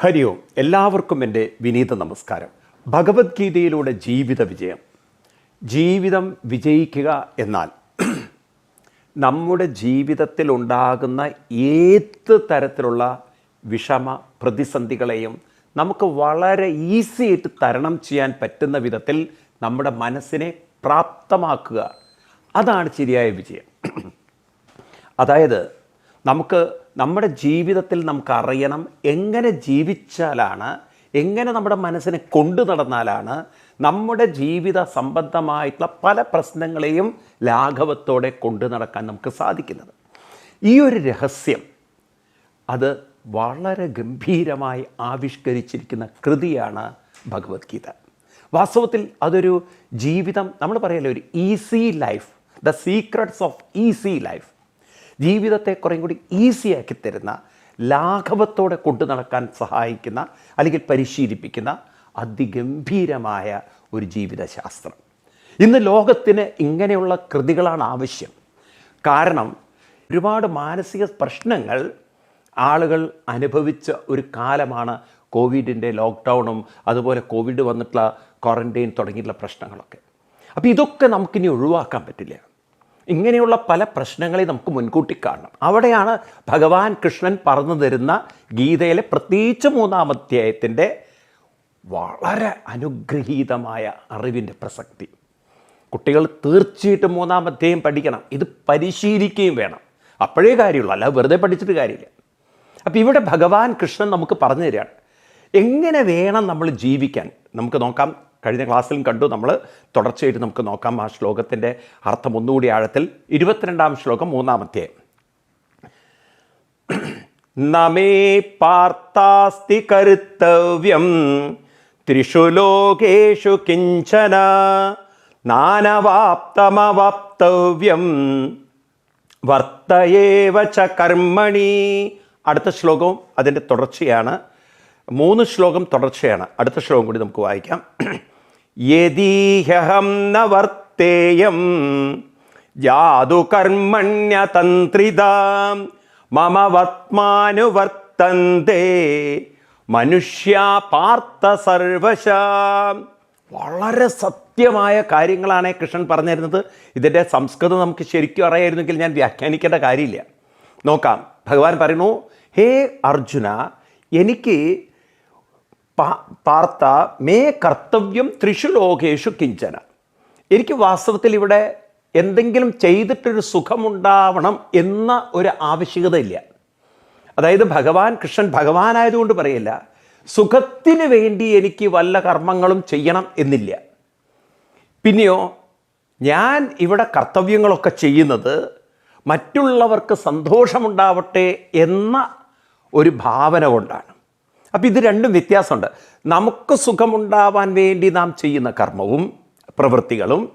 ഹരി ഓം. എല്ലാവർക്കും എന്റെ വിനീത നമസ്കാരം. ഭഗവത്ഗീതയിലൂടെ ജീവിത വിജയം. ജീവിതം വിജയിക്കുക എന്നാൽ നമ്മുടെ ജീവിതത്തിൽ ഉണ്ടാകുന്ന ഏത് തരത്തിലുള്ള വിഷമ പ്രതിസന്ധികളെയും നമുക്ക് വളരെ ഈസി ആയിട്ട് തരണം ചെയ്യാൻ പറ്റുന്ന വിധത്തിൽ നമ്മുടെ മനസ്സിനെ പ്രാപ്തമാക്കുക. അതാണ് ശരിയായ വിജയം. അതായത് നമുക്ക് നമ്മുടെ ജീവിതത്തിൽ നമുക്കറിയണം എങ്ങനെ ജീവിച്ചാലാണ് എങ്ങനെ നമ്മുടെ മനസ്സിനെ കൊണ്ടു നടന്നാലാണ് നമ്മുടെ ജീവിത സംബന്ധമായിട്ടുള്ള പല പ്രശ്നങ്ങളെയും ലാഘവത്തോടെ കൊണ്ടു നടക്കാൻ നമുക്ക് സാധിക്കുന്നത്. ഈ ഒരു രഹസ്യം അത് വളരെ ഗംഭീരമായി ആവിഷ്കരിച്ചിരിക്കുന്ന കൃതിയാണ് ഭഗവത്ഗീത. വാസ്തവത്തിൽ അതൊരു ജീവിതം നമ്മൾ പറയല്ലോ ഒരു easy life the secrets of easy life ജീവിതത്തെ കുറേ കൂടി ഈസിയാക്കി തരുന്ന ലാഘവത്തോടെ കൊണ്ടു നടക്കാൻ സഹായിക്കുന്ന അല്ലെങ്കിൽ പരിശീലിപ്പിക്കുന്ന അതിഗംഭീരമായ ഒരു ജീവിതശാസ്ത്രം. ഇന്ന് ലോകത്തിന് ഇങ്ങനെയുള്ള കൃതികളാണ് ആവശ്യം. കാരണം ഒരുപാട് മാനസിക പ്രശ്നങ്ങൾ ആളുകൾ അനുഭവിച്ച ഒരു കാലമാണ് കോവിഡിന്റെ ലോക്ക്ഡൗണും അതുപോലെ കോവിഡ് വന്നിട്ടുള്ള ക്വാറന്റൈൻ തുടങ്ങിയിട്ടുള്ള പ്രശ്നങ്ങളൊക്കെ. അപ്പോൾ ഇതൊക്കെ നമുക്കിനി ഒഴിവാക്കാൻ പറ്റില്ല. ഇങ്ങനെയുള്ള പല പ്രശ്നങ്ങളെ നമുക്ക് മുൻകൂട്ടി കാണണം. അവിടെയാണ് ഭഗവാൻ കൃഷ്ണൻ പറഞ്ഞു തരുന്ന ഗീതയിലെ പ്രത്യേകിച്ച് മൂന്നാം അധ്യായത്തിന്റെ വളരെ അനുഗ്രഹീതമായ അറിവിന്റെ പ്രസക്തി. കുട്ടികൾ തീർച്ചയായിട്ടും മൂന്നാം അധ്യായം പഠിക്കണം. ഇത് പരിശീലിക്കുകയും വേണം. അപ്പോഴേ കാര്യമുള്ളൂ. അല്ല വെറുതെ പഠിച്ചിട്ട് കാര്യമില്ല. അപ്പോൾ ഇവിടെ ഭഗവാൻ കൃഷ്ണൻ നമുക്ക് പറഞ്ഞു തരികയാണ്. എങ്ങനെ വേണം നമ്മൾ ജീവിക്കാൻ? നമുക്ക് നോക്കാം. കഴിഞ്ഞ ക്ലാസ്സിലും കണ്ടു നമ്മൾ തുടർച്ചയായിട്ട് നമുക്ക് നോക്കാം ആ ശ്ലോകത്തിന്റെ അർത്ഥം ഒന്നുകൂടി ആഴത്തിൽ. ഇരുപത്തിരണ്ടാം ശ്ലോകം മൂന്നാമത്തെ നമേ പാർത്താസ്തി കരുത്തവ്യം ത്രിഷു ലോകേഷു കിഞ്ചന. നാനവാപ്തമവാപ്തവ്യം. വർത്തയേവ ച കർമ്മണി. അടുത്ത ശ്ലോകവും അതിന്റെ തുടർച്ചയാണ്. മൂന്ന് ശ്ലോകം തുടർച്ചയാണ്. അടുത്ത ശ്ലോകം കൂടി നമുക്ക് വായിക്കാം. യദീഹം നവർത്തേയം വർത്തേയം. ജാതു കർമ്മണ്യതന്ത്രിത. മമ വത്മാനുവർത്തന്തേ മനുഷ്യ പാർത്ഥ സർവശാം. വളരെ സത്യമായ കാര്യങ്ങളാണ് കൃഷ്ണൻ പറഞ്ഞു തരുന്നത് ഇതിന്റെ സംസ്കൃതം നമുക്ക് ശരിക്കും അറിയായിരുന്നെങ്കിൽ ഞാൻ വ്യാഖ്യാനിക്കേണ്ട കാര്യമില്ല. നോക്കാം. ഭഗവാൻ പറയുന്നു ഹേ അർജുന എനിക്ക് പാർത്ത മേ കർത്തവ്യം ത്രിഷു ലോകേഷു കിഞ്ചന. എനിക്ക് വാസ്തവത്തിൽ ഇവിടെ എന്തെങ്കിലും ചെയ്തിട്ടൊരു സുഖമുണ്ടാവണം എന്ന ഒരു ആവശ്യകതയില്ല. അതായത് ഭഗവാൻ കൃഷ്ണൻ ഭഗവാനായതുകൊണ്ട് പറയില്ല. സുഖത്തിന് വേണ്ടി എനിക്ക് വല്ല കർമ്മങ്ങളും ചെയ്യണം എന്നില്ല. പിന്നെയോ ഞാൻ ഇവിടെ കർത്തവ്യങ്ങളൊക്കെ ചെയ്യുന്നത് മറ്റുള്ളവർക്ക് സന്തോഷമുണ്ടാവട്ടെ എന്ന ഒരു ഭാവന കൊണ്ടാണ്. അപ്പോൾ ഇത് രണ്ടും വ്യത്യാസമുണ്ട്. നമുക്ക് സുഖമുണ്ടാവാൻ വേണ്ടി നാം ചെയ്യുന്ന കർമ്മവും പ്രവൃത്തികളും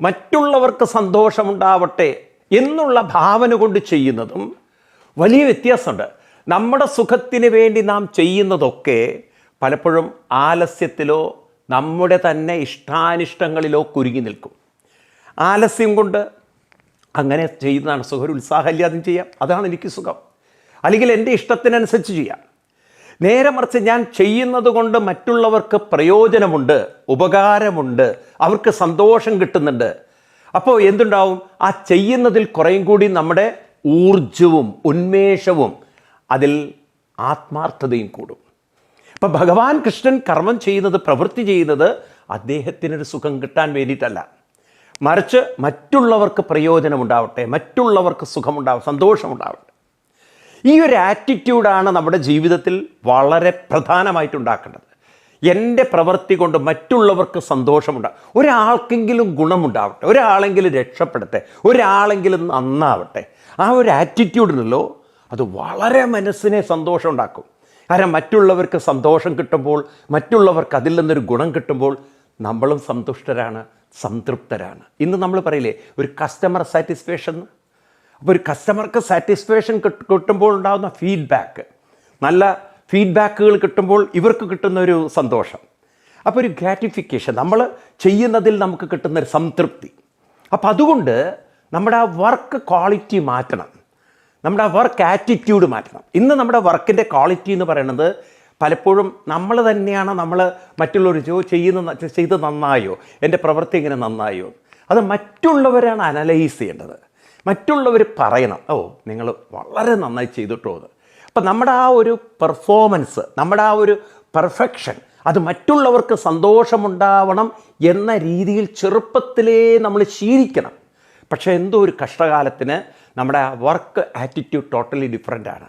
മറ്റുള്ളവർക്ക് സന്തോഷമുണ്ടാവട്ടെ എന്നുള്ള ഭാവന കൊണ്ട് ചെയ്യുന്നതും വലിയ വ്യത്യാസമുണ്ട്. നമ്മുടെ സുഖത്തിന് വേണ്ടി നാം ചെയ്യുന്നതൊക്കെ പലപ്പോഴും ആലസ്യത്തിലോ നമ്മുടെ തന്നെ ഇഷ്ടാനിഷ്ടങ്ങളിലോ കുരുങ്ങി നിൽക്കും. ആലസ്യം കൊണ്ട് അങ്ങനെ ചെയ്യുന്നതാണ് സുഖം. ഒരു ഉത്സാഹമില്ലാതെ ചെയ്യാം. അതാണ് എനിക്ക് സുഖം. അല്ലെങ്കിൽ എന്റെ ഇഷ്ടത്തിനനുസരിച്ച് ചെയ്യാം. നേരെ മറിച്ച് ഞാൻ ചെയ്യുന്നത് കൊണ്ട് മറ്റുള്ളവർക്ക് പ്രയോജനമുണ്ട് ഉപകാരമുണ്ട് അവർക്ക് സന്തോഷം കിട്ടുന്നുണ്ട്. അപ്പോൾ എന്തുണ്ടാവും? ആ ചെയ്യുന്നതിൽ കുറേയും കൂടി നമ്മുടെ ഊർജവും ഉന്മേഷവും അതിൽ ആത്മാർത്ഥതയും കൂടും. ഇപ്പം ഭഗവാൻ കൃഷ്ണൻ കർമ്മം ചെയ്യുന്നത് പ്രവൃത്തി ചെയ്യുന്നത് അദ്ദേഹത്തിനൊരു സുഖം കിട്ടാൻ വേണ്ടിയിട്ടല്ല. മറിച്ച് മറ്റുള്ളവർക്ക് പ്രയോജനമുണ്ടാവട്ടെ മറ്റുള്ളവർക്ക് സുഖമുണ്ടാവും സന്തോഷമുണ്ടാവട്ടെ. ഈ ഒരു ആറ്റിറ്റ്യൂഡാണ് നമ്മുടെ ജീവിതത്തിൽ വളരെ പ്രധാനമായിട്ടുണ്ടാക്കേണ്ടത്. എന്റെ പ്രവൃത്തി കൊണ്ട് മറ്റുള്ളവർക്ക് സന്തോഷമുണ്ടാകും ഒരാൾക്കെങ്കിലും ഗുണമുണ്ടാവട്ടെ ഒരാളെങ്കിലും രക്ഷപ്പെടട്ടെ ഒരാളെങ്കിലും നന്നാവട്ടെ. ആ ഒരു ആറ്റിറ്റ്യൂഡിനല്ലോ അത് വളരെ മനസ്സിനെ സന്തോഷം ഉണ്ടാക്കും കാരണം മറ്റുള്ളവർക്ക് സന്തോഷം കിട്ടുമ്പോൾ മറ്റുള്ളവർക്ക് അതിൽ നിന്നൊരു ഗുണം കിട്ടുമ്പോൾ നമ്മളും സന്തുഷ്ടരാണ് സംതൃപ്തരാണ്. ഇന്ന് നമ്മൾ പറയില്ലേ ഒരു കസ്റ്റമർ സാറ്റിസ്ഫാക്ഷൻ അപ്പോൾ ഒരു കസ്റ്റമർക്ക് സാറ്റിസ്ഫാക്ഷൻ കിട്ടുമ്പോൾ ഉണ്ടാകുന്ന ഫീഡ്ബാക്ക് നല്ല ഫീഡ്ബാക്കുകൾ കിട്ടുമ്പോൾ ഇവർക്ക് കിട്ടുന്ന ഒരു സന്തോഷം. അപ്പോൾ ഒരു ഗ്രാറ്റിഫിക്കേഷൻ നമ്മൾ ചെയ്യുന്നതിൽ നമുക്ക് കിട്ടുന്ന ഒരു സംതൃപ്തി. അപ്പം അതുകൊണ്ട് നമ്മുടെ ആ വർക്ക് ക്വാളിറ്റി മാറ്റണം. നമ്മുടെ ആ വർക്ക് ആറ്റിറ്റ്യൂഡ് മാറ്റണം. ഇന്ന് നമ്മുടെ വർക്കിന്റെ ക്വാളിറ്റി എന്ന് പറയുന്നത് പലപ്പോഴും നമ്മൾ തന്നെയാണ് നമ്മൾ മറ്റുള്ളവർ ജോ ചെയ്യുന്ന ചെയ്ത് നന്നായോ? എന്റെ പ്രവൃത്തി ഇങ്ങനെ നന്നായോ? അത് മറ്റുള്ളവരാണ് അനലൈസ് ചെയ്യേണ്ടത്. മറ്റുള്ളവർ പറയണം. ഓ നിങ്ങൾ വളരെ നന്നായി ചെയ്തിട്ടോ അത്. അപ്പം നമ്മുടെ ആ ഒരു പെർഫോമൻസ് നമ്മുടെ ആ ഒരു പെർഫെക്ഷൻ അത് മറ്റുള്ളവർക്ക് സന്തോഷമുണ്ടാവണം എന്ന രീതിയിൽ ചെറുപ്പത്തിലേ നമ്മൾ ശീലിക്കണം. പക്ഷേ എന്തോ ഒരു കഷ്ടകാലത്തിന് നമ്മുടെ ആ വർക്ക് ആറ്റിറ്റ്യൂഡ് ടോട്ടലി ഡിഫറെന്റ് ആണ്.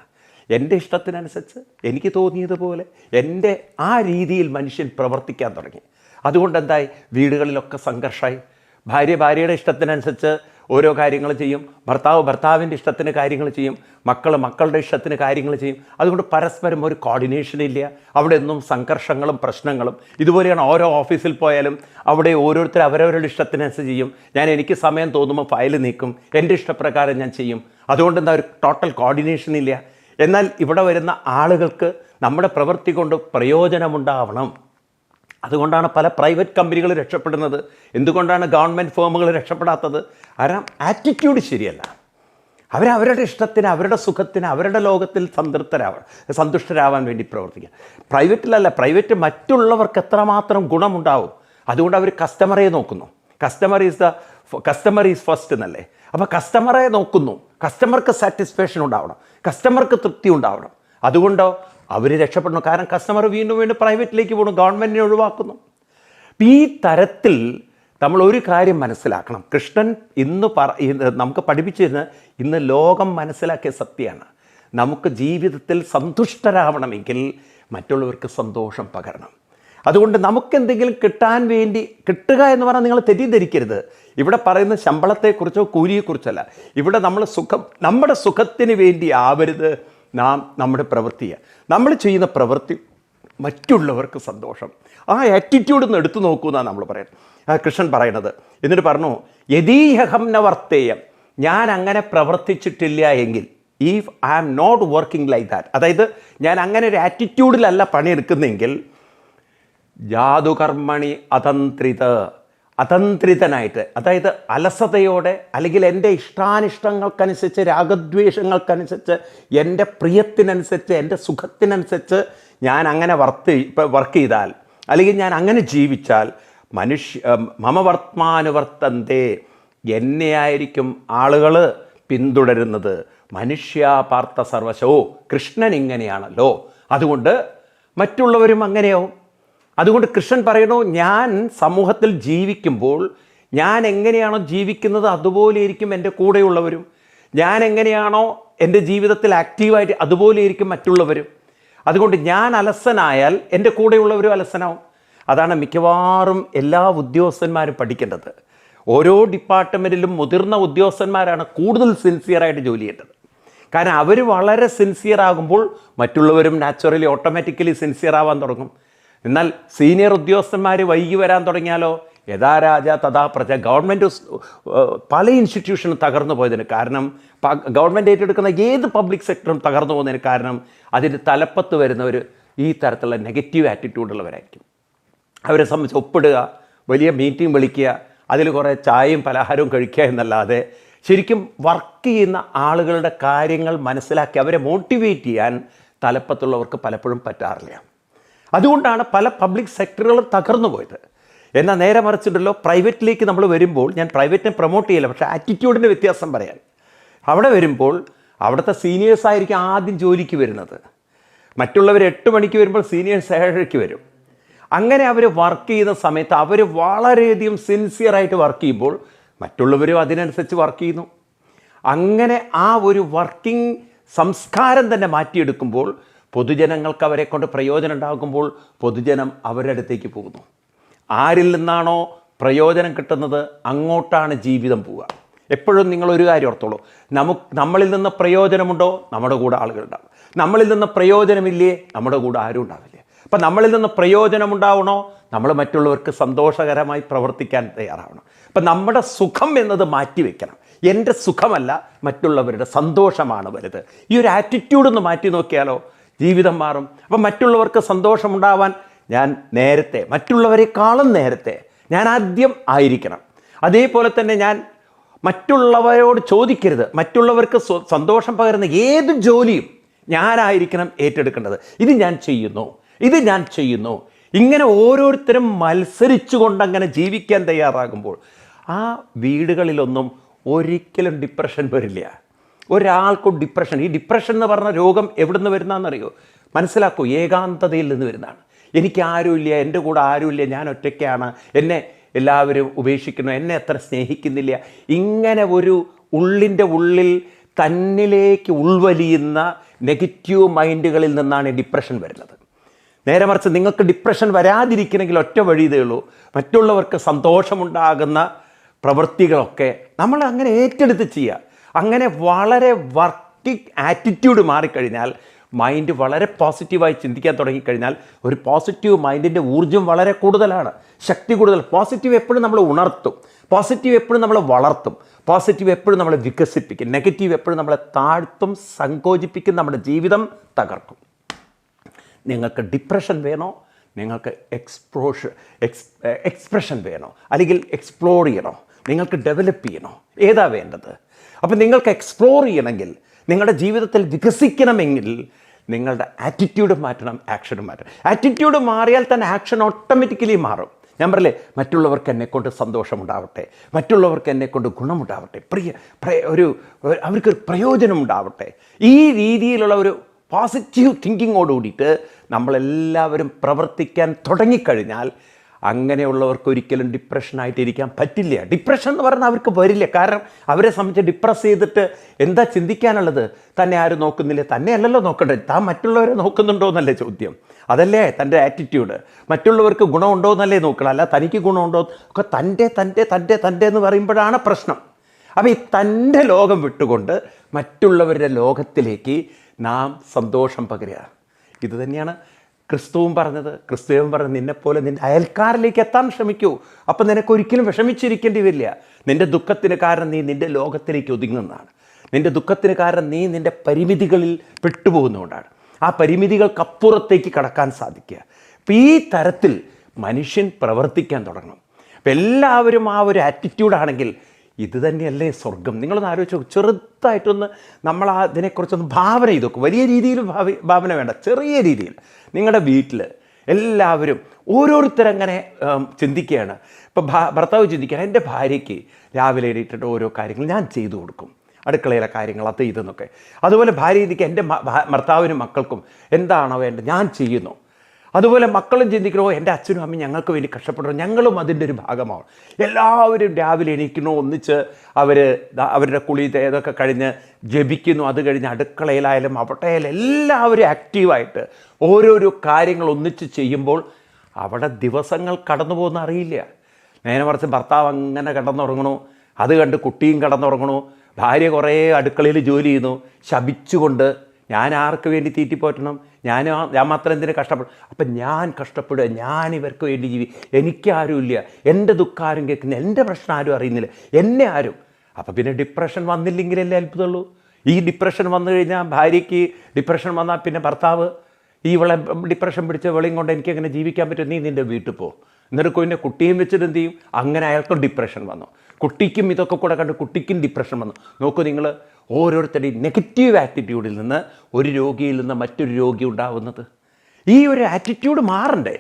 എന്റെ ഇഷ്ടത്തിനനുസരിച്ച് എനിക്ക് തോന്നിയതുപോലെ എന്റെ ആ രീതിയിൽ മനുഷ്യൻ പ്രവർത്തിക്കാൻ തുടങ്ങി. അതുകൊണ്ട് എന്തായി? വീടുകളിലൊക്കെ സംഘർഷമായി ഭാര്യ ഭാര്യയുടെ ഇഷ്ടത്തിനനുസരിച്ച് ഓരോ കാര്യങ്ങൾ ചെയ്യും. ഭർത്താവ് ഭർത്താവിന്റെ ഇഷ്ടത്തിന് കാര്യങ്ങൾ ചെയ്യും. മക്കൾ മക്കളുടെ ഇഷ്ടത്തിന് കാര്യങ്ങൾ ചെയ്യും. അതുകൊണ്ട് പരസ്പരം ഒരു കോർഡിനേഷൻ ഇല്ല. അവിടെ ഒന്നും സംഘർഷങ്ങളും പ്രശ്നങ്ങളും. ഇതുപോലെയാണ് ഓരോ ഓഫീസിൽ പോയാലും അവിടെ ഓരോരുത്തർ അവരവരുടെ ഇഷ്ടത്തിനനുസരിച്ച് ചെയ്യും. ഞാൻ എനിക്ക് സമയം തോന്നുമ്പോൾ ഫയൽ നീക്കും. എന്റെ ഇഷ്ടപ്രകാരം ഞാൻ ചെയ്യും. അതുകൊണ്ട് എന്താ ഒരു ടോട്ടൽ കോർഡിനേഷൻ ഇല്ല. എന്നാൽ ഇവിടെ വരുന്ന ആളുകൾക്ക് നമ്മുടെ പ്രവൃത്തി കൊണ്ട് പ്രയോജനമുണ്ടാവണം. അതുകൊണ്ടാണ് പല പ്രൈവറ്റ് കമ്പനികൾ രക്ഷപ്പെടുന്നത്. എന്തുകൊണ്ടാണ് ഗവൺമെന്റ് ഫേമുകൾ രക്ഷപ്പെടാത്തത്? കാരണം ആറ്റിറ്റ്യൂഡ് ശരിയല്ല. അവർ അവരുടെ ഇഷ്ടത്തിന് അവരുടെ സുഖത്തിന് അവരുടെ ലോകത്തിൽ സംതൃപ്തരാവാൻ സന്തുഷ്ടരാവാൻ വേണ്ടി പ്രവർത്തിക്കുക. പ്രൈവറ്റിലല്ല പ്രൈവറ്റ് മറ്റുള്ളവർക്ക് എത്രമാത്രം ഗുണമുണ്ടാവും? അതുകൊണ്ട് അവർ കസ്റ്റമറെ നോക്കുന്നു. Customer is the customer is first എന്നല്ലേ? അപ്പോൾ കസ്റ്റമറെ നോക്കുന്നു. കസ്റ്റമർക്ക് സാറ്റിസ്ഫാക്ഷൻ ഉണ്ടാവണം. കസ്റ്റമർക്ക് തൃപ്തി ഉണ്ടാവണം. അതുകൊണ്ടോ അവർ രക്ഷപ്പെടണം കാരണം കസ്റ്റമർ വീണ്ടും വീണ്ടും പ്രൈവറ്റിലേക്ക് പോകണം ഗവൺമെന്റിനെ ഒഴിവാക്കുന്നു. ഈ തരത്തിൽ നമ്മൾ ഒരു കാര്യം മനസ്സിലാക്കണം. കൃഷ്ണൻ ഇന്ന് പറ നമുക്ക് പഠിപ്പിച്ചിരുന്ന ഇന്ന് ലോകം മനസ്സിലാക്കിയ സത്യമാണ്. നമുക്ക് ജീവിതത്തിൽ സന്തുഷ്ടരാവണമെങ്കിൽ മറ്റുള്ളവർക്ക് സന്തോഷം പകരണം. അതുകൊണ്ട് നമുക്കെന്തെങ്കിലും കിട്ടാൻ വേണ്ടി കിട്ടുക എന്ന് പറഞ്ഞാൽ നിങ്ങൾ തെറ്റിദ്ധരിക്കരുത്. ഇവിടെ പറയുന്ന ശമ്പളത്തെക്കുറിച്ചോ കൂലിയെക്കുറിച്ചല്ല ഇവിടെ നമ്മൾ സുഖം നമ്മുടെ സുഖത്തിന് വേണ്ടി ആവരുത്. നാം നമ്മുടെ പ്രവൃത്തിയെ. നമ്മൾ ചെയ്യുന്ന പ്രവൃത്തി മറ്റുള്ളവർക്ക് സന്തോഷം. ആ ആറ്റിറ്റ്യൂഡ് ഒന്ന് എടുത്തു നോക്കൂ എന്നാണ് നമ്മൾ പറയുന്നത്. കൃഷ്ണൻ പറയണത് എന്നിട്ട് പറഞ്ഞു യദീഹം ന വർത്തേയം. ഞാൻ അങ്ങനെ പ്രവർത്തിച്ചിട്ടില്ല എങ്കിൽ if I am not working like that അതായത് ഞാൻ അങ്ങനെ ഒരു ആറ്റിറ്റ്യൂഡിലല്ല പണിയെടുക്കുന്നെങ്കിൽ ജാതുകർമ്മണി അതന്ത്രിത. അതന്ത്രിതനായിട്ട് അതായത് അലസതയോടെ അല്ലെങ്കിൽ എന്റെ ഇഷ്ടാനിഷ്ടങ്ങൾക്കനുസരിച്ച് രാഗദ്വേഷങ്ങൾക്കനുസരിച്ച് എന്റെ പ്രിയത്തിനനുസരിച്ച് എന്റെ സുഖത്തിനനുസരിച്ച് ഞാൻ അങ്ങനെ വർത്ത് വർക്ക് ചെയ്താൽ അല്ലെങ്കിൽ ഞാൻ അങ്ങനെ ജീവിച്ചാൽ മനുഷ്യ മമവർത്തമാനുവർത്തന്തേ എന്നെയായിരിക്കും ആളുകൾ പിന്തുടരുന്നത്. മനുഷ്യ പാർത്ഥ സർവശോ കൃഷ്ണൻ ഇങ്ങനെയാണല്ലോ. അതുകൊണ്ട് മറ്റുള്ളവരും അങ്ങനെയാവും. അതുകൊണ്ട് കൃഷ്ണൻ പറയണു ഞാൻ സമൂഹത്തിൽ ജീവിക്കുമ്പോൾ ഞാൻ എങ്ങനെയാണോ ജീവിക്കുന്നത് അതുപോലെ ഇരിക്കും എന്റെ കൂടെയുള്ളവരും. ഞാൻ എങ്ങനെയാണോ എന്റെ ജീവിതത്തിൽ ആക്റ്റീവായിട്ട് അതുപോലെ ഇരിക്കും മറ്റുള്ളവരും. അതുകൊണ്ട് ഞാൻ അലസനായാൽ എന്റെ കൂടെയുള്ളവരും അലസനാവും. അതാണ് മിക്കവാറും എല്ലാ ഉദ്യോഗസ്ഥന്മാരും പഠിക്കേണ്ടത്. ഓരോ ഡിപ്പാർട്ട്മെന്റിലും മുതിർന്ന ഉദ്യോഗസ്ഥന്മാരാണ് കൂടുതൽ സിൻസിയറായിട്ട് ജോലി ചെയ്യേണ്ടത്. കാരണം അവർ വളരെ സിൻസിയർ ആകുമ്പോൾ മറ്റുള്ളവരും നാച്ചുറലി ഓട്ടോമാറ്റിക്കലി സിൻസിയർ ആവാൻ തുടങ്ങും. എന്നാൽ സീനിയർ ഉദ്യോഗസ്ഥന്മാർ വൈകി വരാൻ തുടങ്ങിയാലോ? യഥാ രാജ തഥാ പ്രജ. ഗവൺമെന്റ് പല ഇൻസ്റ്റിറ്റ്യൂഷനും തകർന്നു പോയതിന് കാരണം ഗവൺമെന്റ് ഏറ്റെടുക്കുന്ന ഏത് പബ്ലിക് സെക്ടറും തകർന്നു പോകുന്നതിന് കാരണം അതിന്റെ തലപ്പത്ത് വരുന്നവർ ഈ തരത്തിലുള്ള നെഗറ്റീവ് ആറ്റിറ്റ്യൂഡുള്ളവരായിരിക്കും അവരെ സംബന്ധിച്ച് ഒപ്പിടുക വലിയ മീറ്റിംഗ് വിളിക്കുക അതിൽ കുറേ ചായയും പലഹാരവും കഴിക്കുക എന്നല്ലാതെ ശരിക്കും വർക്ക് ചെയ്യുന്ന ആളുകളുടെ കാര്യങ്ങൾ മനസ്സിലാക്കി അവരെ മോട്ടിവേറ്റ് ചെയ്യാൻ തലപ്പത്തുള്ളവർക്ക് പലപ്പോഴും പറ്റാറില്ല. അതുകൊണ്ടാണ് പല പബ്ലിക് സെക്ടറുകളും തകർന്നു പോയത്. എന്നാൽ നേരെ മറിച്ചിട്ടല്ലോ പ്രൈവറ്റിലേക്ക് നമ്മൾ വരുമ്പോൾ ഞാൻ പ്രൈവറ്റിനെ പ്രൊമോട്ട് ചെയ്യില്ല പക്ഷേ ആറ്റിറ്റ്യൂഡിന്റെ വ്യത്യാസം പറയാൻ അവിടെ വരുമ്പോൾ അവിടുത്തെ സീനിയേഴ്സ് ആയിരിക്കും ആദ്യം ജോലിക്ക് വരുന്നത്. മറ്റുള്ളവർ എട്ട് മണിക്ക് വരുമ്പോൾ സീനിയേഴ്സ് ഏഴരയ്ക്ക് വരും. അങ്ങനെ അവർ വർക്ക് ചെയ്യുന്ന സമയത്ത് അവർ വളരെയധികം സിൻസിയറായിട്ട് വർക്ക് ചെയ്യുമ്പോൾ മറ്റുള്ളവരും അതിനനുസരിച്ച് വർക്ക് ചെയ്യുന്നു. അങ്ങനെ ആ ഒരു വർക്കിംഗ് സംസ്കാരം തന്നെ മാറ്റിയെടുക്കുമ്പോൾ പൊതുജനങ്ങൾക്ക് അവരെ കൊണ്ട് പ്രയോജനം ഉണ്ടാകുമ്പോൾ പൊതുജനം അവരുടെ അടുത്തേക്ക് പോകുന്നു. ആരിൽ നിന്നാണോ പ്രയോജനം കിട്ടുന്നത് അങ്ങോട്ടാണ് ജീവിതം പോവുക. എപ്പോഴും നിങ്ങൾ ഒരു കാര്യം ഓർത്തോളൂ. നമുക്ക് നമ്മളിൽ നിന്ന് പ്രയോജനമുണ്ടോ? നമ്മുടെ കൂടെ ആളുകളുണ്ടാവും. നമ്മളിൽ നിന്ന് പ്രയോജനമില്ലേ? നമ്മുടെ കൂടെ ആരും ഉണ്ടാവില്ല. അപ്പം നമ്മളിൽ നിന്ന് പ്രയോജനമുണ്ടാവണോ? നമ്മൾ മറ്റുള്ളവർക്ക് സന്തോഷകരമായി പ്രവർത്തിക്കാൻ തയ്യാറാവണം. അപ്പം നമ്മുടെ സുഖം എന്നത് മാറ്റിവെക്കണം എന്റെ സുഖമല്ല മറ്റുള്ളവരുടെ സന്തോഷമാണ് വലുത്. ഈ ഒരു ആറ്റിറ്റ്യൂഡ് ഒന്ന് മാറ്റി നോക്കിയാലോ? ജീവിതം മാറും. അപ്പം മറ്റുള്ളവർക്ക് സന്തോഷമുണ്ടാവാൻ ഞാൻ നേരത്തെ മറ്റുള്ളവരെക്കാളും നേരത്തെ ഞാൻ ആദ്യം ആയിരിക്കണം. അതേപോലെ തന്നെ ഞാൻ മറ്റുള്ളവരോട് ചോദിക്കരുത്. മറ്റുള്ളവർക്ക് സന്തോഷം പകരുന്ന ഏത് ജോലിയും ഞാനായിരിക്കണം ഏറ്റെടുക്കേണ്ടത്. ഇത് ഞാൻ ചെയ്യുന്നു. ഇത് ഞാൻ ചെയ്യുന്നു. ഇങ്ങനെ ഓരോരുത്തരും മത്സരിച്ചുകൊണ്ട് അങ്ങനെ ജീവിക്കാൻ തയ്യാറാകുമ്പോൾ ആ വീടുകളിലൊന്നും ഒരിക്കലും ഡിപ്രഷൻ വരില്ല. ഒരാൾക്കും ഡിപ്രഷൻ ഈ ഡിപ്രഷൻ എന്ന് പറഞ്ഞ രോഗം എവിടെ നിന്ന് വരുന്നതെന്നറിയോ? മനസ്സിലാക്കൂ ഏകാന്തതയിൽ നിന്ന് വരുന്നതാണ്. എനിക്ക് ആരുമില്ല എന്റെ കൂടെ ആരുമില്ല ഞാൻ ഒറ്റയ്ക്കാണ്. എന്നെ എല്ലാവരും ഉപേക്ഷിക്കുന്നു എന്നെ അത്ര സ്നേഹിക്കുന്നില്ല. ഇങ്ങനെ ഒരു ഉള്ളിന്റെ ഉള്ളിൽ തന്നിലേക്ക് ഉൾവലിയുന്ന നെഗറ്റീവ് മൈൻഡുകളിൽ നിന്നാണ് ഈ ഡിപ്രഷൻ വരുന്നത്. നേരെ മറിച്ച് നിങ്ങൾക്ക് ഡിപ്രഷൻ വരാതിരിക്കണമെങ്കിൽ ഒറ്റ വഴി ഇതേ ഉള്ളൂ. മറ്റുള്ളവർക്ക് സന്തോഷമുണ്ടാകുന്ന പ്രവൃത്തികളൊക്കെ നമ്മൾ അങ്ങനെ ഏറ്റെടുത്ത് ചെയ്യുക. അങ്ങനെ വളരെ വർക്കിംഗ് ആറ്റിറ്റ്യൂഡ് മാറിക്കഴിഞ്ഞാൽ മൈൻഡ് വളരെ പോസിറ്റീവായി ചിന്തിക്കാൻ തുടങ്ങിക്കഴിഞ്ഞാൽ ഒരു പോസിറ്റീവ് മൈൻഡിന്റെ ഊർജം വളരെ കൂടുതലാണ്. ശക്തി കൂടുതൽ. പോസിറ്റീവ് എപ്പോഴും നമ്മൾ ഉണർത്തും. പോസിറ്റീവ് എപ്പോഴും നമ്മൾ വളർത്തും. പോസിറ്റീവ് എപ്പോഴും നമ്മളെ വികസിപ്പിക്കും. നെഗറ്റീവ് എപ്പോഴും നമ്മളെ താഴ്ത്തും സങ്കോചിപ്പിക്കും നമ്മുടെ ജീവിതം തകർക്കും. നിങ്ങൾക്ക് ഡിപ്രഷൻ വേണോ? നിങ്ങൾക്ക് എക്സ്പ്ലോഷ എക്സ് എക്സ്പ്രഷൻ വേണോ? അല്ലെങ്കിൽ എക്സ്പ്ലോർ ചെയ്യണോ? നിങ്ങൾക്ക് ഡെവലപ്പ് ചെയ്യണോ? ഏതാ വേണ്ടത്? അപ്പം നിങ്ങൾക്ക് എക്സ്പ്ലോർ ചെയ്യണമെങ്കിൽ നിങ്ങളുടെ ജീവിതത്തിൽ വികസിക്കണമെങ്കിൽ നിങ്ങളുടെ ആറ്റിറ്റ്യൂഡ് മാറ്റണം ആക്ഷനും മാറ്റണം. ആറ്റിറ്റ്യൂഡ് മാറിയാൽ തന്നെ ആക്ഷൻ ഓട്ടോമാറ്റിക്കലി മാറും. ഞാൻ പറയില്ലേ മറ്റുള്ളവർക്ക് എന്നെക്കൊണ്ട് സന്തോഷമുണ്ടാവട്ടെ മറ്റുള്ളവർക്ക് എന്നെക്കൊണ്ട് ഗുണമുണ്ടാവട്ടെ പ്രിയ പ്ര- ഒരു അവർക്കൊരു പ്രയോജനം ഉണ്ടാവട്ടെ ഈ രീതിയിലുള്ള ഒരു പോസിറ്റീവ് തിങ്കിങ്ങോട് കൂടിയിട്ട് നമ്മളെല്ലാവരും പ്രവർത്തിക്കാൻ തുടങ്ങിക്കഴിഞ്ഞാൽ അങ്ങനെയുള്ളവർക്ക് ഒരിക്കലും ഡിപ്രഷനായിട്ടിരിക്കാൻ പറ്റില്ല. ഡിപ്രഷൻ എന്ന് പറഞ്ഞാൽ അവർക്ക് വരില്ല. കാരണം അവരെ സംബന്ധിച്ച് ഡിപ്രസ് ചെയ്തിട്ട് എന്താ ചിന്തിക്കാനുള്ളത്? തന്നെ ആരും നോക്കുന്നില്ല? തന്നെ അല്ലല്ലോ നോക്കേണ്ടത്. താൻ മറ്റുള്ളവരെ നോക്കുന്നുണ്ടോ എന്നല്ലേ ചോദ്യം. അതല്ലേ തന്റെ ആറ്റിറ്റ്യൂഡ് മറ്റുള്ളവർക്ക് ഗുണമുണ്ടോ എന്നല്ലേ നോക്കണം അല്ല തനിക്ക് ഗുണമുണ്ടോ? ഒക്കെ തന്റെ തന്റെ തന്റെ തന്റെ എന്ന് പറയുമ്പോഴാണ് പ്രശ്നം. അപ്പോൾ ഈ തന്റെ ലോകം വിട്ടുകൊണ്ട് മറ്റുള്ളവരുടെ ലോകത്തിലേക്ക് നാം സന്തോഷം പകരുക. ഇത് തന്നെയാണ് ക്രിസ്തുവും പറഞ്ഞത് ക്രിസ്തുവും പറഞ്ഞത് നിന്നെപ്പോലെ നിന്റെ അയൽക്കാരിലേക്ക് എത്താൻ ശ്രമിക്കൂ. അപ്പം നിനക്ക് ഒരിക്കലും വിഷമിച്ചിരിക്കേണ്ടി വരില്ല. നിന്റെ ദുഃഖത്തിന് കാരണം നീ നിന്റെ ലോകത്തിലേക്ക് ഒതുങ്ങുന്നതാണ്. നിന്റെ ദുഃഖത്തിന് കാരണം നീ നിന്റെ പരിമിതികളിൽ പെട്ടുപോകുന്നതുകൊണ്ടാണ്. ആ പരിമിതികൾക്കപ്പുറത്തേക്ക് കടക്കാൻ സാധിക്കുക. അപ്പം ഈ തരത്തിൽ മനുഷ്യൻ പ്രവർത്തിക്കാൻ തുടങ്ങണം. അപ്പം എല്ലാവരും ആ ഒരു ആറ്റിറ്റ്യൂഡാണെങ്കിൽ ഇത് തന്നെയല്ലേ സ്വർഗം നിങ്ങളൊന്ന് ആലോചിച്ച് നോക്കും. ചെറുതായിട്ടൊന്ന് നമ്മൾ അതിനെക്കുറിച്ചൊന്ന് ഭാവന ചെയ്ത് നോക്കും. വലിയ രീതിയിൽ ഭാവി ഭാവന വേണ്ട. ചെറിയ രീതിയിൽ. നിങ്ങളുടെ വീട്ടിൽ എല്ലാവരും ഓരോരുത്തരങ്ങനെ അങ്ങനെ ചിന്തിക്കുകയാണ്. ഇപ്പം ഭാ ഭർത്താവ് ചിന്തിക്കുകയാണ് എന്റെ ഭാര്യയ്ക്ക് രാവിലെ എണീറ്റിട്ട് ഓരോ കാര്യങ്ങൾ ഞാൻ ചെയ്തു കൊടുക്കും. അടുക്കളയിലെ കാര്യങ്ങൾ അത് ഇതെന്നൊക്കെ അതുപോലെ ഭാര്യ ചിന്തിക്കുക എന്റെ ഭർത്താവിനും മക്കൾക്കും എന്താണോ വേണ്ടത് ഞാൻ ചെയ്യുന്നു. അതുപോലെ മക്കളും ചിന്തിക്കണോ എന്റെ അച്ഛനും അമ്മയും ഞങ്ങൾക്ക് വേണ്ടി കഷ്ടപ്പെടണം. ഞങ്ങളും അതിന്റെ ഒരു ഭാഗമാണ് എല്ലാവരും രാവിലെ എണീക്കണോ ഒന്നിച്ച് അവർ അവരുടെ കുളി ഇതൊക്കെ കഴിഞ്ഞ് ജപിക്കുന്നു. അത് കഴിഞ്ഞ് അടുക്കളയിലായാലും അവിടെയായാലും എല്ലാവരും ആക്റ്റീവായിട്ട് ഓരോരോ കാര്യങ്ങൾ ഒന്നിച്ച് ചെയ്യുമ്പോൾ അവിടെ ദിവസങ്ങൾ കടന്നു പോകുന്ന അറിയില്ല. നേരെ മറിച്ച് ഭർത്താവ് അങ്ങനെ കിടന്നുറങ്ങണു. അത് കണ്ട് കുട്ടിയും കിടന്നുറങ്ങണു. ഭാര്യ കുറേ അടുക്കളയിൽ ജോലി ചെയ്യുന്നു. ശപിച്ചുകൊണ്ട് ഞാൻ ആർക്ക് വേണ്ടി തീറ്റിപ്പോറ്റണം ഞാൻ ഞാൻ മാത്രം എന്തിനു കഷ്ടപ്പെടും? അപ്പം ഞാൻ കഷ്ടപ്പെടുക. ഞാൻ ഇവർക്ക് വേണ്ടി ജീവി എനിക്കാരുമില്ല. എന്റെ ദുഃഖം ആരും കേൾക്കുന്നില്ല. എന്റെ പ്രശ്നം ആരും അറിയുന്നില്ല. എന്നെ ആരും. അപ്പം പിന്നെ ഡിപ്രഷൻ വന്നില്ലെങ്കിലല്ലേ അത്ഭുതമുള്ളൂ. ഈ ഡിപ്രഷൻ വന്നു കഴിഞ്ഞാൽ ഭാര്യയ്ക്ക് ഡിപ്രഷൻ വന്നാൽ പിന്നെ ഭർത്താവ് ഈ ഇവളെ ഡിപ്രഷൻ പിടിച്ച വെളിയും കൊണ്ട് എനിക്ക് എങ്ങനെ ജീവിക്കാൻ പറ്റും? നീ നിന്റെ വീട്ടിൽ പോ. എന്നിട്ട് കൊയിന്റെ കുട്ടിയും വെച്ചിട്ട് എന്ത് ചെയ്യും? അങ്ങനെ അയാൾക്കും ഡിപ്രഷൻ വന്നു. കുട്ടിക്കും ഇതൊക്കെ കൂടെ കണ്ട് കുട്ടിക്കും ഡിപ്രഷൻ വന്നു. നോക്കൂ നിങ്ങൾ ഓരോരുത്തരുടെയും നെഗറ്റീവ് ആറ്റിറ്റ്യൂഡിൽ നിന്ന് ഒരു രോഗിയിൽ നിന്ന് മറ്റൊരു രോഗി ഉണ്ടാവുന്നത്. ഈ ഒരു ആറ്റിറ്റ്യൂഡ് മാറണ്ടേ?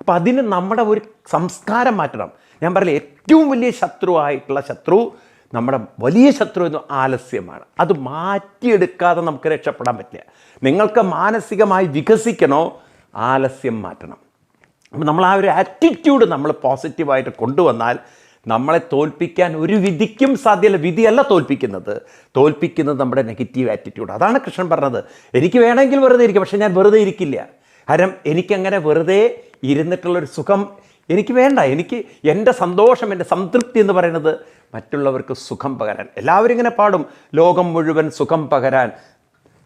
അപ്പം അതിന് നമ്മുടെ ഒരു സംസ്കാരം മാറ്റണം. ഞാൻ പറയില്ല ഏറ്റവും വലിയ ശത്രുവായിട്ടുള്ള ശത്രു നമ്മുടെ വലിയ ശത്രു എന്ന് ആലസ്യമാണ്. അത് മാറ്റിയെടുക്കാതെ നമുക്ക് രക്ഷപ്പെടാൻ പറ്റില്ല. നിങ്ങൾക്ക് മാനസികമായി വികസിക്കണോ? ആലസ്യം മാറ്റണം. അപ്പം നമ്മൾ ആ ഒരു ആറ്റിറ്റ്യൂഡ് നമ്മൾ പോസിറ്റീവായിട്ട് കൊണ്ടുവന്നാൽ നമ്മളെ തോൽപ്പിക്കാൻ ഒരു വിധിക്കും സാധ്യമല്ല വിധിയല്ല തോൽപ്പിക്കുന്നത്. തോൽപ്പിക്കുന്നത് നമ്മുടെ നെഗറ്റീവ് ആറ്റിറ്റ്യൂഡ് അതാണ് കൃഷ്ണൻ പറഞ്ഞത്. എനിക്ക് വേണമെങ്കിൽ വെറുതെ ഇരിക്കും പക്ഷേ ഞാൻ വെറുതെ ഇരിക്കില്ല. കാരണം എനിക്കങ്ങനെ വെറുതെ ഇരുന്നിട്ടുള്ളൊരു സുഖം എനിക്ക് വേണ്ട. എനിക്ക് എന്റെ സന്തോഷം എന്റെ സംതൃപ്തി എന്ന് പറയുന്നത് മറ്റുള്ളവർക്ക് സുഖം പകരാൻ. എല്ലാവരും ഇങ്ങനെ പാടും. ലോകം മുഴുവൻ സുഖം പകരാൻ.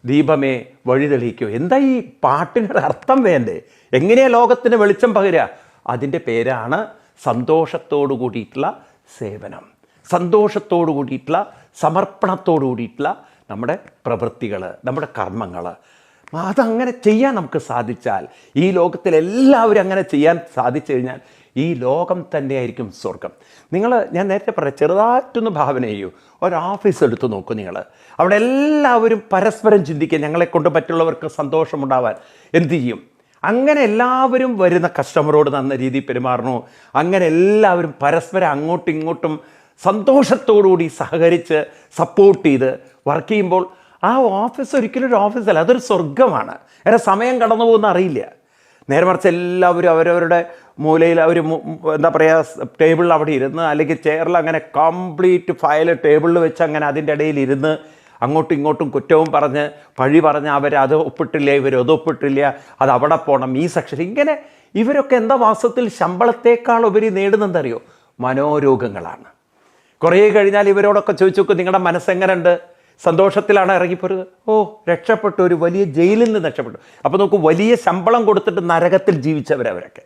ദീപമേ വഴി തെളിയിക്കോ എന്താ ഈ പാട്ടിനൊരു അർത്ഥം വേണ്ടേ? എങ്ങനെയാ ലോകത്തിന് വെളിച്ചം പകരുക? അതിന്റെ പേരാണ് സന്തോഷത്തോടു കൂടിയിട്ടുള്ള സേവനം. സന്തോഷത്തോടു കൂടിയിട്ടുള്ള സമർപ്പണത്തോടു കൂടിയിട്ടുള്ള നമ്മുടെ പ്രവൃത്തികൾ നമ്മുടെ കർമ്മങ്ങൾ അതങ്ങനെ ചെയ്യാൻ നമുക്ക് സാധിച്ചാൽ ഈ ലോകത്തിൽ എല്ലാവരും അങ്ങനെ ചെയ്യാൻ സാധിച്ചു കഴിഞ്ഞാൽ ഈ ലോകം തന്നെയായിരിക്കും സ്വർഗം നിങ്ങൾ ഞാൻ നേരത്തെ പറയാം ചെറുതായിട്ടൊന്ന് ഭാവന ചെയ്യൂ. ഒരു ഓഫീസ് എടുത്ത് നോക്കൂ നിങ്ങൾ അവിടെ എല്ലാവരും പരസ്പരം ചിന്തിക്കുക ഞങ്ങളെ കൊണ്ട് മറ്റുള്ളവർക്ക് സന്തോഷമുണ്ടാവാൻ എന്തു ചെയ്യും? അങ്ങനെ എല്ലാവരും വരുന്ന കസ്റ്റമറോട് നല്ല രീതിയിൽ പെരുമാറണു? അങ്ങനെ എല്ലാവരും പരസ്പരം അങ്ങോട്ടും ഇങ്ങോട്ടും സന്തോഷത്തോടുകൂടി സഹകരിച്ച് സപ്പോർട്ട് ചെയ്ത് വർക്ക് ചെയ്യുമ്പോൾ ആ ഓഫീസ് ഒരിക്കലും ഒരു ഓഫീസല്ല അതൊരു സ്വർഗമാണ് ഏറെ സമയം കടന്നു പോകുന്ന അറിയില്ല. നേരെ മറിച്ച് എല്ലാവരും അവരവരുടെ മൂലയിൽ അവർ എന്താ പറയുക ടേബിളിൽ അവിടെ ഇരുന്ന് അല്ലെങ്കിൽ ചെയറിൽ അങ്ങനെ കംപ്ലീറ്റ് ഫയൽ ടേബിളിൽ വെച്ച് അങ്ങനെ അതിന്റെ ഇടയിൽ ഇരുന്ന് അങ്ങോട്ടും ഇങ്ങോട്ടും കുറ്റവും പറഞ്ഞ് പഴി പറഞ്ഞ് അവർ അത് ഒപ്പിട്ടില്ല ഇവർ അത് ഒപ്പിട്ടില്ല അത് അവിടെ പോകണം ഈ സെക്ഷൻ ഇങ്ങനെ ഇവരൊക്കെ എന്താ വാസ്തവത്തിൽ ശമ്പളത്തേക്കാൾ ഉപരി നേടുന്നതെന്നറിയോ? മനോരോഗങ്ങളാണ്. കുറേ കഴിഞ്ഞാൽ ഇവരോടൊക്കെ ചോദിച്ചു നിങ്ങളുടെ മനസ്സെങ്ങനെയുണ്ട് സന്തോഷത്തിലാണ് ഇറങ്ങിപ്പോരുത് ഓ രക്ഷപ്പെട്ടു. ഒരു വലിയ ജയിലിൽ നിന്ന് രക്ഷപ്പെട്ടു. അപ്പോൾ നമുക്ക് വലിയ ശമ്പളം കൊടുത്തിട്ട് നരകത്തിൽ ജീവിച്ചവരവരൊക്കെ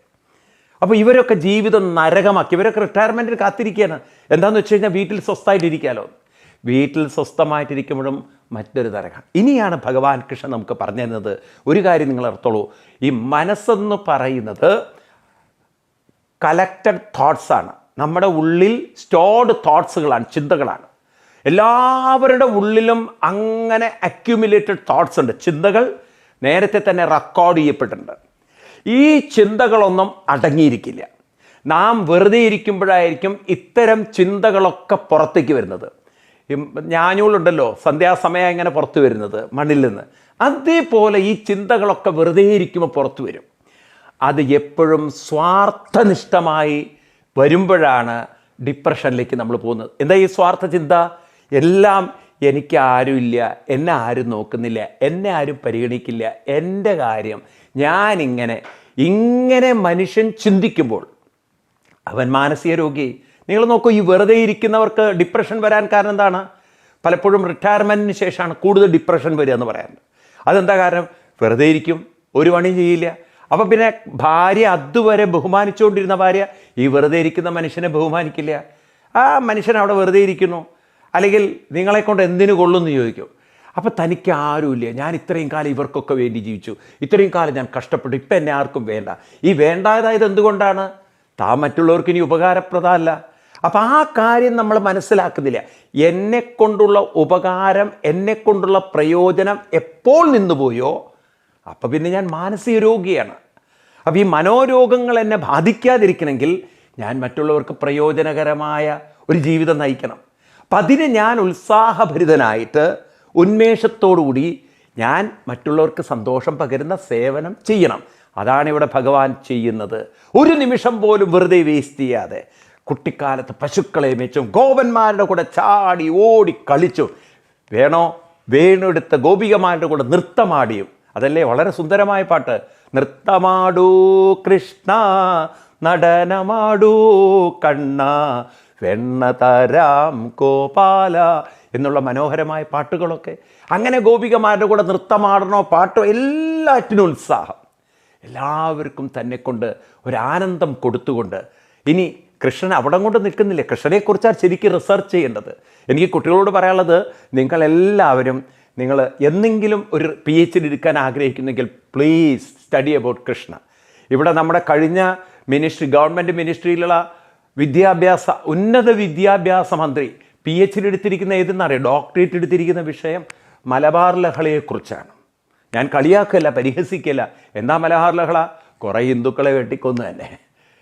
അപ്പോൾ ഇവരൊക്കെ ജീവിതം നരകമാക്കി. ഇവരൊക്കെ റിട്ടയർമെന്റിന് കാത്തിരിക്കുകയാണ്. എന്താണെന്ന് വെച്ച് കഴിഞ്ഞാൽ വീട്ടിൽ സ്വസ്ഥമായിട്ടിരിക്കാമല്ലോ വീട്ടിൽ സ്വസ്ഥമായിട്ടിരിക്കുമ്പോഴും മറ്റൊരു നരകം. ഇനിയാണ് ഭഗവാൻ കൃഷ്ണൻ നമുക്ക് പറഞ്ഞു തരുന്നത്. ഒരു കാര്യം നിങ്ങൾ ഓർത്തോളൂ. ഈ മനസ്സെന്ന് പറയുന്നത് കലക്റ്റഡ് തോട്ട്സാണ് നമ്മുടെ ഉള്ളിൽ സ്റ്റോർഡ് തോട്ട്സുകളാണ് ചിന്തകളാണ്. എല്ലാവരുടെ ഉള്ളിലും അങ്ങനെ അക്യുമുലേറ്റഡ് തോട്ട്സ് ഉണ്ട്. ചിന്തകൾ നേരത്തെ തന്നെ റെക്കോർഡ് ചെയ്യപ്പെട്ടിട്ടുണ്ട്. ഈ ചിന്തകളൊന്നും അടങ്ങിയിരിക്കില്ല. നാം വെറുതെ ഇരിക്കുമ്പോഴായിരിക്കും ഇത്തരം ചിന്തകളൊക്കെ പുറത്തേക്ക് വരുന്നത്. ഞാനുകളുണ്ടല്ലോ സന്ധ്യാസമയം ഇങ്ങനെ പുറത്തു വരുന്നത്? മണ്ണിൽ നിന്ന്. അതേപോലെ ഈ ചിന്തകളൊക്കെ വെറുതെ ഇരിക്കുമ്പോൾ പുറത്തു വരും. അത് എപ്പോഴും സ്വാർത്ഥനിഷ്ഠമായി വരുമ്പോഴാണ് ഡിപ്രഷനിലേക്ക് നമ്മൾ പോകുന്നത്. എന്താ ഈ സ്വാർത്ഥ ചിന്ത? എല്ലാം എനിക്ക് ആരുമില്ല എന്നെ ആരും നോക്കുന്നില്ല എന്നെ ആരും പരിഗണിക്കില്ല. എന്റെ കാര്യം ഞാനിങ്ങനെ ഇങ്ങനെ മനുഷ്യൻ ചിന്തിക്കുമ്പോൾ അവൻ മാനസിക രോഗി. നിങ്ങൾ നോക്കൂ ഈ വെറുതെ ഇരിക്കുന്നവർക്ക് ഡിപ്രഷൻ വരാൻ കാരണം എന്താണ്? പലപ്പോഴും റിട്ടയർമെന്റിന് ശേഷമാണ് കൂടുതൽ ഡിപ്രഷൻ വരിക എന്ന് പറയാറുണ്ട്. അതെന്താ കാരണം? വെറുതെ ഇരിക്കും ഒരു പണി ചെയ്യില്ല. അപ്പം പിന്നെ ഭാര്യ അതുവരെ ബഹുമാനിച്ചുകൊണ്ടിരുന്ന ഭാര്യ ഈ വെറുതെ ഇരിക്കുന്ന മനുഷ്യനെ ബഹുമാനിക്കില്ല. ആ മനുഷ്യൻ അവിടെ വെറുതെ ഇരിക്കുന്നു. അല്ലെങ്കിൽ നിങ്ങളെ കൊണ്ട് എന്തിനു കൊള്ളുമെന്ന് ചോദിക്കും. അപ്പോൾ തനിക്ക് ആരുമില്ല. ഞാൻ ഇത്രയും കാലം ഇവർക്കൊക്കെ വേണ്ടി ജീവിച്ചു. ഇത്രയും കാലം ഞാൻ കഷ്ടപ്പെട്ടു. ഇപ്പം എന്നെ ആർക്കും വേണ്ട. ഈ വേണ്ടാതായത് എന്തുകൊണ്ടാണ്? താൻ മറ്റുള്ളവർക്ക് ഇനി ഉപകാരപ്രദമല്ല. അപ്പം ആ കാര്യം നമ്മൾ മനസ്സിലാക്കുന്നില്ല. എന്നെ കൊണ്ടുള്ള ഉപകാരം എന്നെ കൊണ്ടുള്ള പ്രയോജനം എപ്പോൾ നിന്നുപോയോ അപ്പം പിന്നെ ഞാൻ മാനസിക രോഗിയാണ്. അപ്പം ഈ മനോരോഗങ്ങൾ എന്നെ ബാധിക്കാതിരിക്കണമെങ്കിൽ ഞാൻ മറ്റുള്ളവർക്ക് പ്രയോജനകരമായ ഒരു ജീവിതം നയിക്കണം. അപ്പം അതിന് ഞാൻ ഉത്സാഹഭരിതനായിട്ട് ഉന്മേഷത്തോടുകൂടി ഞാൻ മറ്റുള്ളവർക്ക് സന്തോഷം പകരുന്ന സേവനം ചെയ്യണം. അതാണ് ഇവിടെ ഭഗവാൻ ചെയ്യുന്നത്. ഒരു നിമിഷം പോലും വെറുതെ വേസ്റ്റ് ചെയ്യാതെ കുട്ടിക്കാലത്ത് പശുക്കളെ മേച്ചും ഗോപന്മാരുടെ കൂടെ ചാടി ഓടി കളിച്ചും വേണോ വേണെടുത്ത ഗോപികമാരുടെ കൂടെ നൃത്തമാടിയും. അതല്ലേ വളരെ സുന്ദരമായ പാട്ട്. നൃത്തമാടൂ കൃഷ്ണ നടനമാടൂ കണ്ണ വെണ്ണ തരാം ഗോപാല എന്നുള്ള മനോഹരമായ പാട്ടുകളൊക്കെ. അങ്ങനെ ഗോപികമാരുടെ കൂടെ നൃത്തമാടണോ പാട്ടോ എല്ലാറ്റിനും ഉത്സാഹം. എല്ലാവർക്കും തന്നെ കൊണ്ട് ഒരാനന്ദം കൊടുത്തുകൊണ്ട്. ഇനി കൃഷ്ണൻ അവിടെ കൊണ്ട് നിൽക്കുന്നില്ല. കൃഷ്ണനെക്കുറിച്ചാണ് ശരിക്കും റിസർച്ച് ചെയ്യേണ്ടത്. എനിക്ക് കുട്ടികളോട് പറയാനുള്ളത് നിങ്ങളെല്ലാവരും നിങ്ങൾ എന്തെങ്കിലും ഒരു പി എച്ച് ഡി എടുക്കാൻ ആഗ്രഹിക്കുന്നെങ്കിൽ പ്ലീസ് സ്റ്റഡി അബൌട്ട് കൃഷ്ണ. ഇവിടെ നമ്മുടെ കഴിഞ്ഞ മിനിസ്ട്രി ഗവൺമെന്റ് മിനിസ്ട്രിയിലുള്ള വിദ്യാഭ്യാസ ഉന്നത വിദ്യാഭ്യാസ മന്ത്രി പി എച്ച് ഡി എടുത്തിരിക്കുന്ന ഏതെന്നറിയാം ഡോക്ടറേറ്റ് എടുത്തിരിക്കുന്ന വിഷയം മലബാർ ലഹളയെക്കുറിച്ചാണ്. ഞാൻ കളിയാക്കല്ല പരിഹസിക്കല്ല. എന്താ മലബാർ ലഹള? കുറേ ഹിന്ദുക്കളെ വെട്ടിക്കൊന്നു തന്നെ.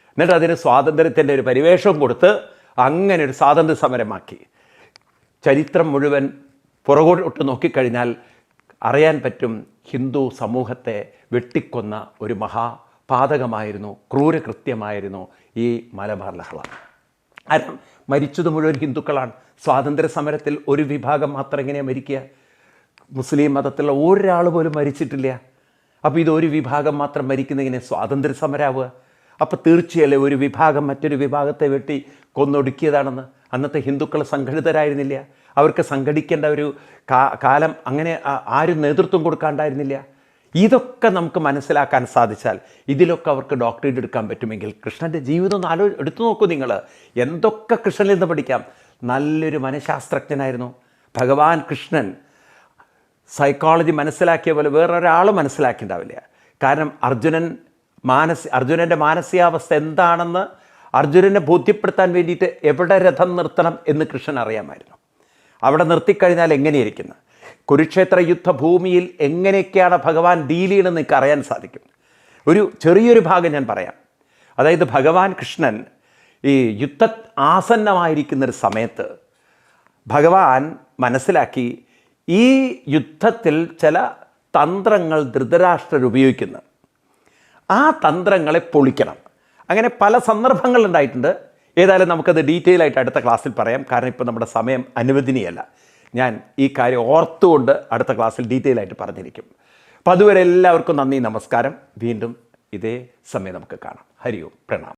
എന്നിട്ട് അതിന് സ്വാതന്ത്ര്യത്തിന്റെ ഒരു പരിവേഷം കൊടുത്ത് അങ്ങനെ ഒരു സ്വാതന്ത്ര്യ സമരമാക്കി. ചരിത്രം മുഴുവൻ പുറകോട്ട് നോക്കിക്കഴിഞ്ഞാൽ അറിയാൻ പറ്റും ഹിന്ദു സമൂഹത്തെ വെട്ടിക്കൊന്ന ഒരു മഹാപാതകമായിരുന്നു ക്രൂരകൃത്യമായിരുന്നു ഈ മലബാർ ലഹള. കാരണം മരിച്ചത് മുഴുവൻ ഹിന്ദുക്കളാണ്. സ്വാതന്ത്ര്യ സമരത്തിൽ ഒരു വിഭാഗം മാത്രം എങ്ങനെയാണ് മരിക്കുക? മുസ്ലിം മതത്തിലുള്ള ഒരാൾ പോലും മരിച്ചിട്ടില്ല. അപ്പോൾ ഇതൊരു വിഭാഗം മാത്രം മരിക്കുന്നതിനെ സ്വാതന്ത്ര്യ സമരാവുക അപ്പോൾ തീർച്ചയല്ലേ ഒരു വിഭാഗം മറ്റൊരു വിഭാഗത്തെ വെട്ടി കൊന്നൊടുക്കിയതാണെന്ന്. അന്നത്തെ ഹിന്ദുക്കൾ സംഘടിതരായിരുന്നില്ല. അവർക്ക് സംഘടിക്കേണ്ട ഒരു കാലം അങ്ങനെ ആരും നേതൃത്വം കൊടുക്കാണ്ടായിരുന്നില്ല. ഇതൊക്കെ നമുക്ക് മനസ്സിലാക്കാൻ സാധിച്ചാൽ ഇതിലൊക്കെ അവർക്ക് ഡോക്ടറേറ്റ് എടുക്കാൻ പറ്റുമെങ്കിൽ കൃഷ്ണന്റെ ജീവിതം ഒന്ന് ആലോ എടുത്തു നോക്കൂ നിങ്ങൾ എന്തൊക്കെ കൃഷ്ണനിൽ നിന്ന് പഠിക്കാം? നല്ലൊരു മനഃശാസ്ത്രജ്ഞനായിരുന്നു. ഭഗവാൻ കൃഷ്ണൻ സൈക്കോളജി മനസ്സിലാക്കിയ പോലെ വേറൊരാൾ മനസ്സിലാക്കിയിട്ടുണ്ടാവില്ല കാരണം അർജുനൻ മാനസി അർജുനന്റെ മാനസികാവസ്ഥ എന്താണെന്ന് അർജുനനെ ബോധ്യപ്പെടുത്താൻ വേണ്ടിയിട്ട് എവിടെ രഥം നിർത്തണം എന്ന് കൃഷ്ണൻ അറിയാമായിരുന്നു. അവിടെ നിർത്തിക്കഴിഞ്ഞാൽ എങ്ങനെയിരിക്കുന്നു കുരുക്ഷേത്ര യുദ്ധഭൂമിയിൽ എങ്ങനെയൊക്കെയാണ് ഭഗവാൻ ഡീൽ ചെയ്യണമെന്ന് നിങ്ങൾക്ക് അറിയാൻ സാധിക്കും. ഒരു ചെറിയൊരു ഭാഗം ഞാൻ പറയാം. അതായത് ഭഗവാൻ കൃഷ്ണൻ ഈ യുദ്ധ ആസന്നമായിരിക്കുന്നൊരു സമയത്ത് ഭഗവാൻ മനസ്സിലാക്കി ഈ യുദ്ധത്തിൽ ചില തന്ത്രങ്ങൾ ധൃതരാഷ്ട്രർ ഉപയോഗിക്കുന്നു. ആ തന്ത്രങ്ങളെ പൊളിക്കണം. അങ്ങനെ പല സന്ദർഭങ്ങളുണ്ടായിട്ടുണ്ട് ഏതായാലും നമുക്കത് ഡീറ്റെയിൽ ആയിട്ട് അടുത്ത ക്ലാസ്സിൽ പറയാം. കാരണം ഇപ്പോൾ നമ്മുടെ സമയം അനുവദനീയല്ല. ഞാൻ ഈ കാര്യം ഓർത്തുകൊണ്ട് അടുത്ത ക്ലാസ്സിൽ ഡീറ്റെയിൽ ആയിട്ട് പറഞ്ഞിരിക്കും. അപ്പോൾ അതുവരെ എല്ലാവർക്കും നന്ദി നമസ്കാരം. വീണ്ടും ഇതേ സമയം നമുക്ക് കാണാം. ഹരിയോ പ്രണാം